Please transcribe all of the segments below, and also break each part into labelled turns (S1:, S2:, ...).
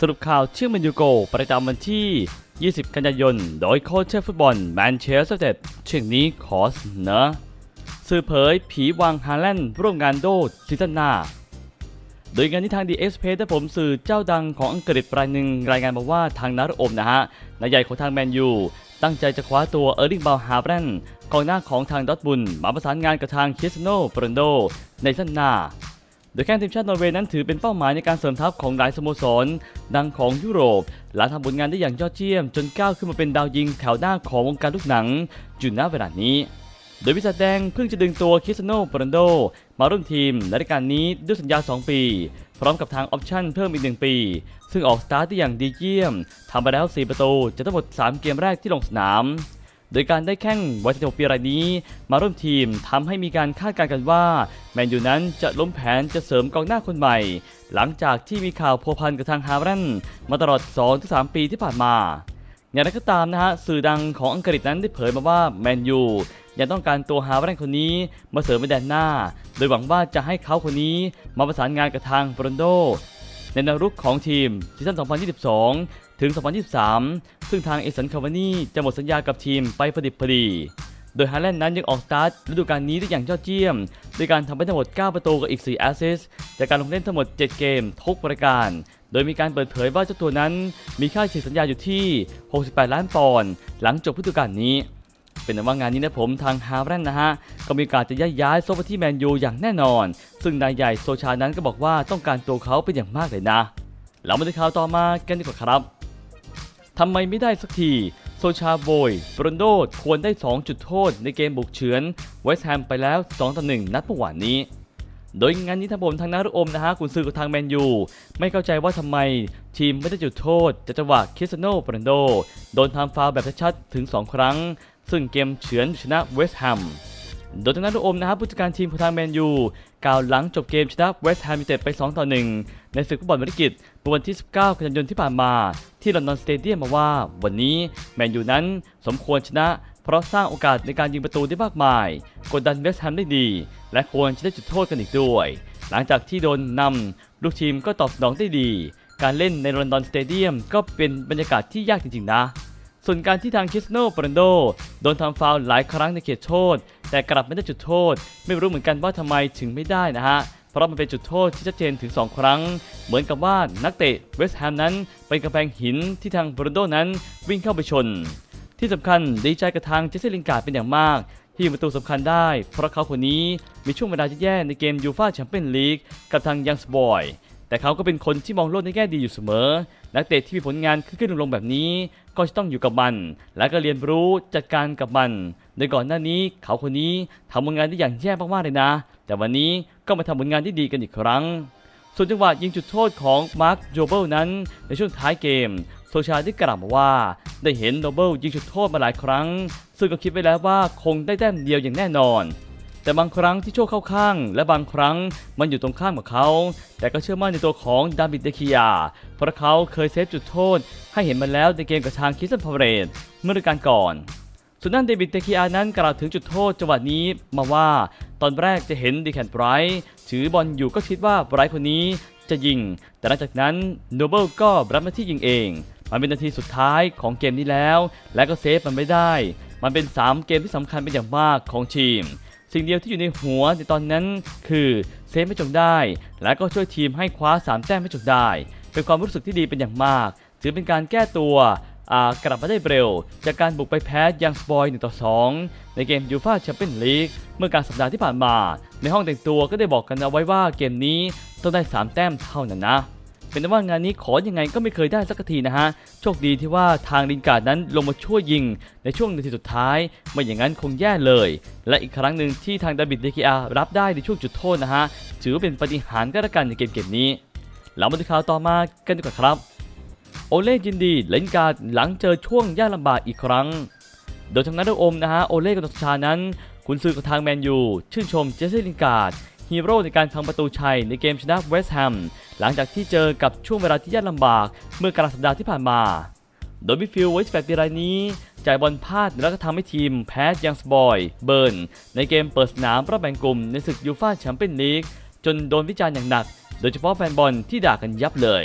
S1: สรุปข่าวเชื่อมแมนยูโก ประจำวันที่ 20 กันยายน โดยโค้ชเชฟฟุตบอลแมนเชสเตอร์เต็ดเชื่อนี้ขอเสนอสื่อเผยผีวางฮาแลนด์ร่วมงานโดดซีซั่นหน้า โดยงานที่ทางดีเอสเพได้ผมสื่อเจ้าดังของอังกฤษรายหนึ่งรายงานมาว่าทางนักอมนะฮะนายใหญ่ของทางแมนยูตั้งใจจะคว้าตัวเออร์ลิงบาลฮาร์แรนด์กองหน้าของทางดอทบุนมาประสานงานกับทางคิสโนโรนโดในซีซั่นหน้า โดยแข้งทีมชาตินอร์เวย์นั้นถือเป็นเป้าหมายในการเสริมทัพของหลายสโมสร ดังของยุโรปหลังทำผลงานได้อย่างยอดเยี่ยม จนก้าวขึ้นมาเป็นดาวยิงแถวหน้าของวงการลูกหนังอยู่ณเวลานี้ โดยวิสัแดงเพิ่งจะดึงตัวคริสโนโรนโด มาร่วมทีมในรายการนี้ด้วยสัญญา 2 ปี พร้อมกับทางออปชั่นเพิ่มอีก 1 ปี ซึ่งออกสตาร์ทได้อย่างดีเยี่ยมทำไปแล้ว 4 ประตูจากทั้งหมด 3 เกมแรกที่ลงสนาม โดยการได้แข้งวัย16ปีรายนี้ มาร่วมทีมทำให้มีการคาดการณ์กันว่า แมนยูนั้นจะล้มแผนจะเสริมกองหน้าคนใหม่ หลังจากที่มีข่าวพัวพันกับทางฮาร์แรนมาตลอด 2-3 ปีที่ผ่านมา อย่างไรก็ตามนะฮะสื่อดังของอังกฤษนั้นได้เผยมาว่าแมนยูยังต้องการตัวฮาร์แรนคนนี้มาเสริมเป็นแดนหน้า โดยหวังว่าจะให้เขาคนนี้มาประสานงานกับทางโรนโดในแนวรุกของทีมซีซั่น2022 ถึง 2023 ซึ่งทางเอสันคาวานี่จะหมดสัญญากับทีมไปพอดิบพอดี โดยฮาแลนด์นั้นยังออกสตาร์ทฤดูกาลนี้ได้อย่างยอดเยี่ยมด้วยการทำไปทั้งหมด 9 ประตูกับอีก 4 แอสซิสต์จากการลงเล่นทั้งหมด 7 เกมทุกปรายการ โดยมีการเปิดเผยว่าเจ้าตัวนั้น มีค่าเฉีกสัญญาอยู่ที่ 68 ล้านปอนด์หลังจบฤดูกาลนี้ เป็นแต่ว่างานนี้นะผมทางฮาแรนด์นะฮะ ก็มีกาสจะย้ายย้ายโซไปที่แมนยูอย่างแน่นอน ซึ่งนายใหญ่โซชานั้นก็บอกว่าต้องการตัวเขาเป็นอย่างมากเลยนะ เรามาดูข่าวต่อมากันดีกว่าครับ ทำไมไม่ได้สักที โซชาโบยบรอนโดควรได้ 2 จุดโทษในเกมบุกเฉือนเวสต์แฮมไปแล้ว2ต่อ1นัดเมื่อวานนี้ โดยงานนี้ทางผมทางนารุอมนะฮะคุณซื้อกับทางแมนยู ไม่เข้าใจว่าทำไมทีมไม่ได้จุดโทษจากจังหวะคริสเตียโนโรนโด โดนทำฟาวแบบชัดๆถึง 2 ครั้ง ซึ่งเกมเฉือนชนะเวสต์แฮมโดยทางด้านลูกอมนะครับผู้จัดการทีมของทางแมนยู กล่าวหลังจบเกมชนะเวสต์แฮมยูไนเต็ดไป 2 ต่อ 1 ในศึกฟุตบอลบริกิตเมื่อวันที่ 19 กันยายนที่ผ่านมา ที่ลอนดอนสเตเดียมมาว่า วันนี้แมนยูนั้นสมควรชนะ เพราะสร้างโอกาสในการยิงประตูได้มากมาย กดดันเวสต์แฮมได้ดี และควรจะได้จุดโทษกันอีกด้วย หลังจากที่โดนนำลูกทีมก็ตอบสนองได้ดี การเล่นในลอนดอนสเตเดียมก็เป็นบรรยากาศที่ยากจริงๆนะ ส่วนการที่ทางคิสโนโปรนโดโดนทำฟาวหลายครั้งในเขตโทษ แต่กลับไม่ได้จุดโทษ ไม่รู้เหมือนกันว่าทำไมถึงไม่ได้นะฮะ เพราะมันเป็นจุดโทษที่ชัดเจนถึง 2 ครั้ง เหมือนกับว่านักเตะเวสต์แฮมนั้นเป็นกำแพงหินที่ทางโปรนโดนั้นวิ่งเข้าไปชน ที่สำคัญดีใจกับทางเจสซี่ลิงการ์ดเป็นอย่างมากที่ยิงประตูสำคัญได้ เพราะเขาคนนี้มีช่วงเวลาที่แย่ในเกมยูฟ่าแชมเปี้ยนลีกกับทางยังส์บอย แต่เขาก็เป็นคนที่มองโลกในแง่ดีอยู่เสมอ นักเตะที่มีผลงานขึ้นลงแบบนี้ ก็จะต้องอยู่กับมัน และก็เรียนรู้จัดการกับมัน โดยก่อนหน้านี้เขาคนนี้ทำผลงานได้อย่างแย่มากๆเลยนะ แต่วันนี้ก็มาทำผลงานที่ดีกันอีกครั้ง ส่วนจังหวะยิงจุดโทษของมาร์คโจเบิลนั้น ในช่วงท้ายเกม โซชาได้กล่าวมาว่า ได้เห็นโนเบิลยิงจุดโทษมาหลายครั้ง ซึ่งก็คิดไว้แล้วว่าคงได้แต้มเดียวอย่างแน่นอน แต่บางครั้งที่โชคเข้าข้าง และบางครั้งมันอยู่ตรงข้ามกับเขา แต่ก็เชื่อมั่นในตัวของดาวิดเดคิยา เพราะเขาเคยเซฟจุดโทษ ให้เห็นมาแล้วในเกมกับทางคิสันพาเรตเมื่อฤดูกาลก่อนส่วนด้านเดวิดเดคิยานั้นกล่าวถึงจุดโทษจังหวะนี้มาว่าตอนแรกจะเห็นดีแคนไบรท์ถือบอลอยู่ก็คิดว่าไบรท์คนนี้จะยิง แต่หลังจากนั้นโนเบิลก็รับหน้าที่ยิงเอง มันเป็นนาทีสุดท้ายของเกมนี้แล้ว และก็เซฟมันไม่ได้ มันเป็น 3 เกมที่สำคัญเป็นอย่างมากของทีม สิ่งเดียวที่อยู่ในหัวในตอนนั้นคือเซฟไม่จงได้ และก็ช่วยทีมให้คว้า 3 แต้มไม่จงได้ เป็นความรู้สึกที่ดีเป็นอย่างมาก ถือเป็นการแก้ตัวกลับมาได้เร็ว จากการบุกไปแพ้ยังสปอย1ต่อ 2 ในเกมยูฟ่าแชมเปี้ยนลีกเมื่อกลารสัปดาห์ที่ผ่านมา ในห้องแต่งตัวก็ได้บอกกันเอาไว้ว่าเกมนี้ต้องได้ 3 แต้มเท่านั้นนะ เป็นว่างานนี้ขอยังไงก็ไม่เคยได้สักทีนะฮะ โชคดีที่ว่าทางลินการ์ดนั้นลงมาช่วยยิง ในช่วงนาทีสุดท้าย ไม่อย่างนั้นคงแย่เลย และอีกครั้งหนึ่งที่ทางดาบิดเดคิอารับได้ในช่วงจุดโทษนะฮะ ถือว่าเป็นปาฏิหารย์ก็แล้วกันในเกมเกมนี้เรามาดูข่าวต่อมากันดีกว่าครับ โอเล่ยินดีเลนการ์ดหลังเจอช่วงยากลำบากอีกครั้ง โดยทางนักอมนะฮะโอเล่กับตชานั้นคุณซื้อกับทางแมนยูชื่นชมเจสซี่ลินการ์ด ฮีโร่ในการทำประตูชัยในเกมชนะเวสต์แฮมหลังจากที่เจอกับช่วงเวลาที่ยากลำบากเมื่อกลางสัปดาห์ที่ผ่านมา โดยมิฟิลไวสเปปีรายนี้ จ่ายบอลพลาดแล้วก็ทำให้ทีมแพ้ยังสบอย เบิร์น ในเกมเปิดสนามรอบแบ่งกลุ่มในศึกยูฟ่าแชมเปี้ยนลีกจนโดนวิจารณ์อย่างหนัก โดยเฉพาะแฟนบอลที่ด่ากันยับเลย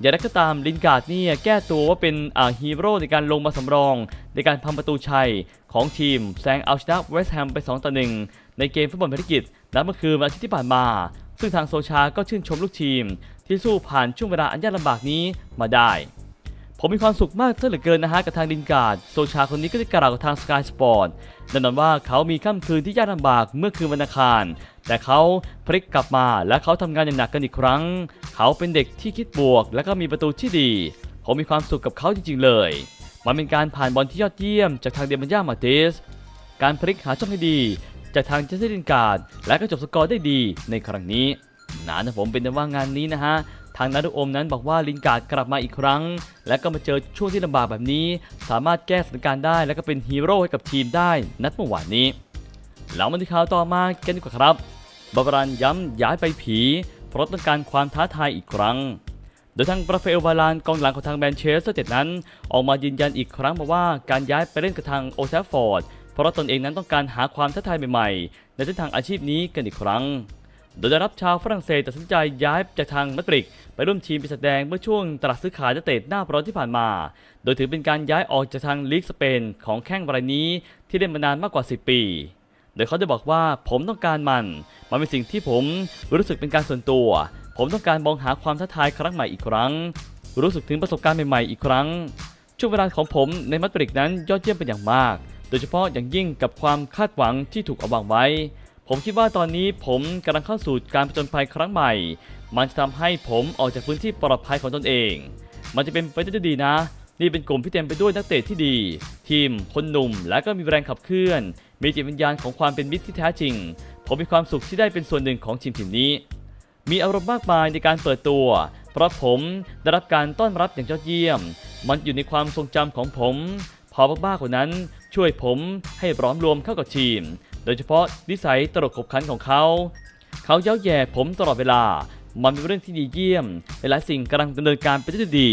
S1: อย่างไรก็ตามลินการ์ดเนี่ยแก้ตัวว่าเป็นฮีโร่ในการลงมาสำรอง ในการพังประตูชัยของทีมแซงเอาชนะเวสต์แฮมไป2ต่อ1ในเกมฟุตบอลภารกิจนัดเมื่อคืนวันอาทิตย์ที่ผ่านมา ซึ่งทางโซชาก็ชื่นชมลูกทีม ที่สู้ผ่านช่วงเวลาอันยากลำบากนี้มาได้ ผมมีความสุขมากซะเหลือเกินนะฮะกับทางดินการ์ดโซชาคนนี้ก็ได้กล่าวกับทางสกายสปอร์ตแน่นอนว่าเขามีค่ำคืนที่ยากลำบากเมื่อคืนวันอังคาร แต่เขาพลิกกลับมาและเขาทำงานอย่างหนักกันอีกครั้ง เขาเป็นเด็กที่คิดบวก และก็มีประตูที่ดี ผมมีความสุขกับเขาจริง ๆ เลย มันเป็นการผ่านบอลที่ยอดเยี่ยม จากทางเดมันย่ามาเตสการพลิกหาช่องให้ดี จากทางเจสซี่ดินการ์ดและก็จบสกอร์ได้ดีในครั้งนี้นะนะผมเป็นแต่ว่างานนี้นะฮะ ทางนารุโอมนั้นบอกว่าลินการ์ดกลับมาอีกครั้ง และก็มาเจอช่วงที่ลำบากแบบนี้ สามารถแก้สถานการณ์ได้และก็เป็นฮีโร่ให้กับทีมได้ นัดเมื่อวานนี้ แล้วมาที่ข่าวต่อมากันดีกว่าครับบาบารันย้ำย้ายไปผี เพราะต้องการความท้าทายอีกครั้งโดยทางราฟาเอลวาลานกองหลังของทางแมนเชสเตอร์เจ็ดนั้น ออกมายืนยันอีกครั้งมาว่าการย้ายไปเล่นกับทางโอแซฟฟอร์ด เพราะตนเองนั้นต้องการหาความท้าทายใหม่ๆ ในเส้นทางอาชีพนี้กันอีกครั้ง โดยได้รับชาวฝรั่งเศสตัดสินใจย้ายจากทางมาดริด ไปร่วมทีมปีศาจแดงเมื่อช่วงตลาดซื้อขายนักเตะหน้าร้อนที่ผ่านมา โดยถือเป็นการย้ายออกจากทางลีกสเปนของแข้งรายนี้ที่เล่นมานานมากกว่า 10 ปี โดยเขาได้บอกว่าผมต้องการมัน มันเป็นสิ่งที่ผมรู้สึกเป็นการส่วนตัว ผมต้องการมองหาความท้าทายครั้งใหม่อีกครั้ง รู้สึกถึงประสบการณ์ใหม่ๆอีกครั้ง ช่วงเวลาของผมในมาดริดนั้นยอดเยี่ยมเป็นอย่างมาก โดยเฉพาะอย่างยิ่งกับความคาดหวังที่ถูกเอาวางไว้ ผมคิดว่าตอนนี้ผมกำลังเข้าสู่การผจญภัยครั้งใหม่ มันจะทำให้ผมออกจากพื้นที่ปลอดภัยของตนเอง มันจะเป็นไปได้ดีนะ นี่เป็นกลุ่มที่เต็มไปด้วยนักเตะที่ดี ทีม คนหนุ่ม และก็มีแรงขับเคลื่อน มีจิตวิญญาณของความเป็นมิตรที่แท้จริง ผมมีความสุขที่ได้เป็นส่วนหนึ่งของทีมทีมนี้ มีอารมณ์มากมายในการเปิดตัว เพราะผมได้รับการต้อนรับอย่างยอดเยี่ยม มันอยู่ในความทรงจำของผม พอบ้าๆคนนั้นช่วยผมให้ร้อมรวมเข้ากับทีม โดยเฉพาะนิสัยตลกขบขันของเขา เขาเย้าแย่ผมตลอดเวลา มันเป็นเรื่องที่ดีเยี่ยม หลายสิ่งกำลังดำเนินการไปได้ดี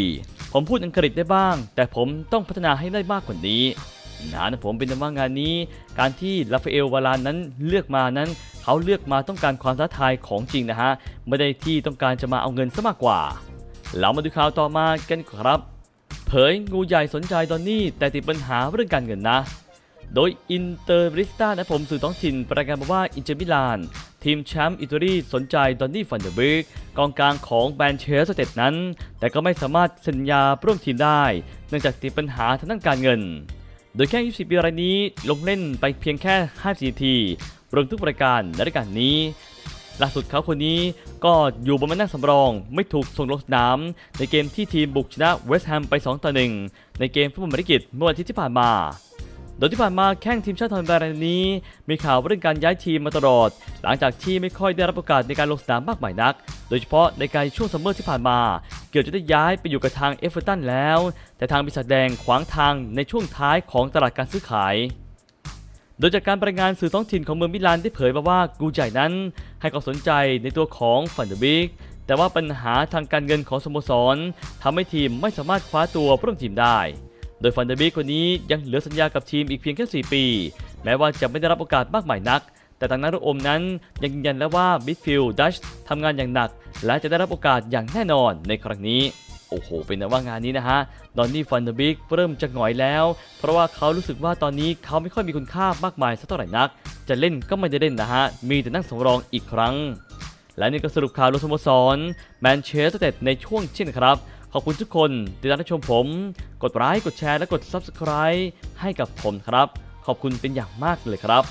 S1: ผมพูดอังกฤษได้บ้าง แต่ผมต้องพัฒนาให้ได้มากกว่านี้นะนะผมเป็นต่ว่างานนี้ การที่ราฟาเอลวาลานนั้นเลือกมานั้น เขาเลือกมาต้องการความท้าทายของจริงนะฮะ ไม่ได้ที่ต้องการจะมาเอาเงินซะมากกว่า เรามาดูข่าวต่อมากันครับ เผยงูใหญ่สนใจดอนนี่แต่ติดปัญหาเรื่องการเงินนะ โดยอินเตอร์บริสตานะผมสื่อท้องถิ่นประกาศมาว่าอินเตอร์มิลาน ทีมแชมป์อิตาลีสนใจดอนนี่ฟันเดอร์บิกกองกลางของแบนเชสเตดนั้น แต่ก็ไม่สามารถสัญญาร่วมทีมได้ เนื่องจากติดปัญหาทางด้านการเงิน โดยแค่ 24 ปีรายนี้ลงเล่นไปเพียงแค่ 54นาทีรวมทุกปรายการในรายการนี้ล่าสุดเขาคนนี้ก็อยู่บนมานั่งสำรอง ไม่ถูกส่งลงสนาม ในเกมที่ทีมบุกชนะเวสต์แฮมไป 2 ต่อ 1 ในเกมฟุตบอลบริกิตเมื่อวันอาทิตย์ที่ผ่านมา โดยที่ผ่านมาแข้งทีมชาติไทยรายนี้ มีข่าวเรื่องการย้ายทีมมาตลอด หลังจากที่ไม่ค่อยได้รับโอกาสในการลงสนามมากมายนัก โดยเฉพาะในการช่วงซัมเมอร์ที่ผ่านมา เกือบจะได้ย้ายไปอยู่กับทางเอฟเวอร์ตันแล้ว แต่ทางปีศาจแดงขวางทางในช่วงท้ายของตลาดการซื้อขายโดยจากการรายงานสื่อท้องถิ่นของเมืองมิลานได้เผยมาว่ากูใหญ่นั้น ให้ความสนใจในตัวของฟันเดอร์บิกแต่ว่าปัญหาทางการเงินของสโมสรทำให้ทีมไม่สามารถคว้าตัวผู้ร่วมทีมได้ โดยฟันเดอร์บิกคนนี้ยังเหลือสัญญากับทีมอีกเพียงแค่ 4 ปี แม้ว่าจะไม่ได้รับโอกาสมากมายนัก แต่ทางนักรบอมนั้นยังยืนยันแล้วว่ามิดฟิลด์ดัชทำงานอย่างหนัก และจะได้รับโอกาสอย่างแน่นอนในครั้งนี้โอ้โห เป็นแต่ว่างานนี้นะฮะ ดอนนี่ฟันเดอร์บิกเริ่มจะหงอยแล้ว เพราะว่าเขารู้สึกว่าตอนนี้เขาไม่ค่อยมีคุณค่ามากมายสักเท่าไหร่นัก จะเล่นก็ไม่ได้เล่นนะฮะ มีแต่นั่งสำรองอีกครั้ง และนี่ก็สรุปข่าวลงสโมสรแมนเชสเตอร์ในช่วงเช่นครับ ขอบคุณทุกคนที่ติดตามรับชมผม กดไลค์กดแชร์และกด Subscribe ให้กับผมครับ ขอบคุณเป็นอย่างมากเลยครับ